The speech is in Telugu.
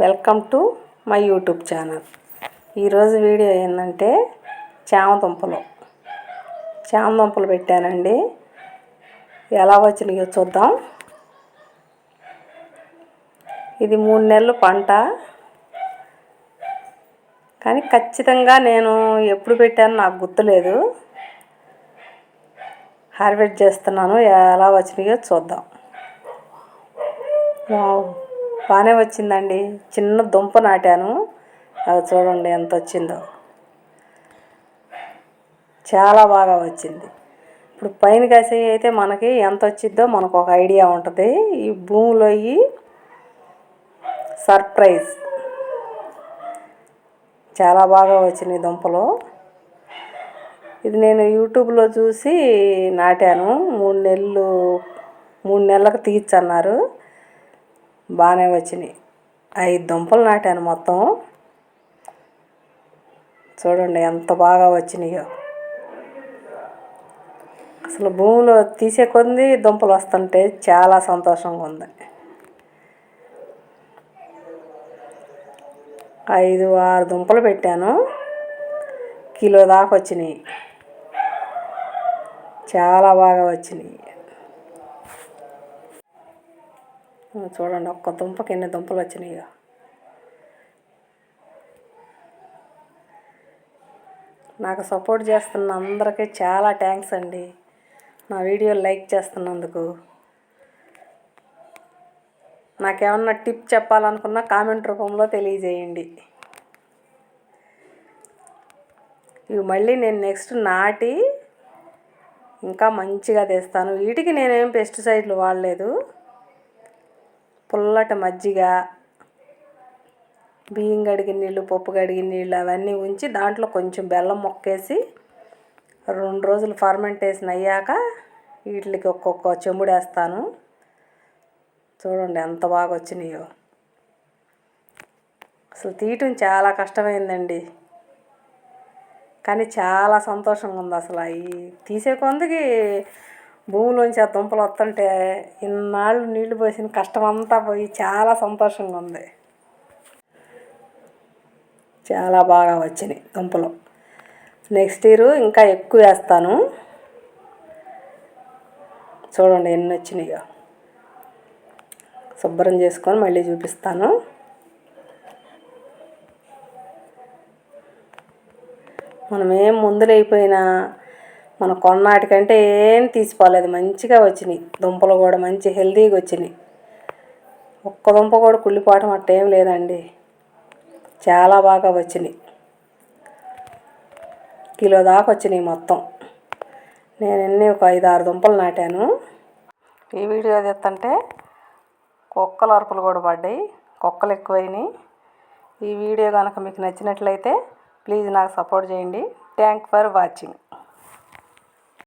Welcome to my YouTube channel. ఈరోజు వీడియో ఏంటంటే చామదుంపలు. చామదుంపలు పెట్టానండి. ఎలా వచ్చినాయో చూద్దాం. ఇది మూడు నెలలు పంట. కానీ ఖచ్చితంగా నేను ఎప్పుడు పెట్టానో నాకు గుర్తులేదు. హార్వెస్ట్ చేస్తున్నాను. ఎలా వచ్చినాయో చూద్దాం. వావ్. బాగానే వచ్చిందండి. చిన్న దుంప నాటాను. అది చూడండి ఎంత వచ్చిందో. చాలా బాగా వచ్చింది. ఇప్పుడు పైన కాసేవి అయితే మనకి ఎంత వచ్చిద్దో మనకు ఒక ఐడియా ఉంటుంది. ఈ భూమిలో ఈ సర్ప్రైజ్. చాలా బాగా వచ్చినాయి దుంపలు. ఇది నేను యూట్యూబ్లో చూసి నాటాను. మూడు నెలలు మూడు నెలలకు తీర్చన్నారు బాగానే వచ్చినాయి. ఐదు దుంపలు నాటాను మొత్తం. చూడండి ఎంత బాగా వచ్చినాయో. అసలు భూమిలో తీసే కొద్ది దుంపలు వస్తుంటే చాలా సంతోషంగా ఉంది. ఐదు ఆరు దుంపలు పెట్టాను. కిలో దాకా వచ్చినాయి. చాలా బాగా వచ్చినాయి. చూడండి ఒక్క దుంపకి ఎన్ని దుంపలు వచ్చినాయో నాకు సపోర్ట్ చేస్తున్న అందరికీ చాలా థ్యాంక్స్ అండి. నా వీడియో లైక్ చేస్తున్నందుకు. నాకేమన్నా టిప్ చెప్పాలనుకున్నా కామెంట్ రూపంలో తెలియజేయండి. ఇవి మళ్ళీ నేను నెక్స్ట్ నాటి ఇంకా మంచిగా తెస్తాను. వీటికి నేనేం పెస్టిసైడ్లు వాడలేదు. పుల్లటి మజ్జిగ బియ్యం కడిగిన నీళ్ళు పప్పు కడిగిన నీళ్ళు అవన్నీ ఉంచి దాంట్లో కొంచెం బెల్లం మొక్కేసి రెండు రోజులు ఫర్మెంటేషన్ అయ్యాక వీటికి ఒక్కొక్క చెంబుడు వేస్తాను చూడండి ఎంత బాగా వచ్చినాయో. అసలు తీయటం చాలా కష్టమైందండి. కానీ చాలా సంతోషంగా ఉంది అసలు. అవి తీసే కొందకి భూమిలోంచి ఆ దుంపలు వస్తుంటే ఇన్నాళ్ళు నీళ్ళు పోసిన కష్టం అంతా పోయి చాలా సంతోషంగా ఉంది. చాలా బాగా వచ్చినాయి దుంపలు నెక్స్ట్ ఇయర్ ఇంకా ఎక్కువ వేస్తాను. చూడండి ఎన్ని వచ్చినాయో. శుభ్రం చేసుకొని మళ్ళీ చూపిస్తాను. మనం ఏం మందులు మన కొన్నాటికంటే ఏం తీసిపోలేదు. మంచిగా వచ్చినాయి. దుంపలు కూడా మంచి హెల్తీగా వచ్చినాయి. ఒక్క దుంప కూడా కుళ్ళిపోవటం అట్టేం లేదండి. చాలా బాగా వచ్చినాయి. కిలో దాకా వచ్చినాయి మొత్తం. నేను ఎన్ని ఒక ఐదు ఆరు దుంపలు నాటాను. ఈ వీడియో తెత్తంటే కుక్కల అరుపులు కూడా పడ్డాయి. కుక్కలు ఎక్కువైనాయి. ఈ వీడియో కనుక మీకు నచ్చినట్లయితే ప్లీజ్ నాకు సపోర్ట్ చేయండి. Thank for watching.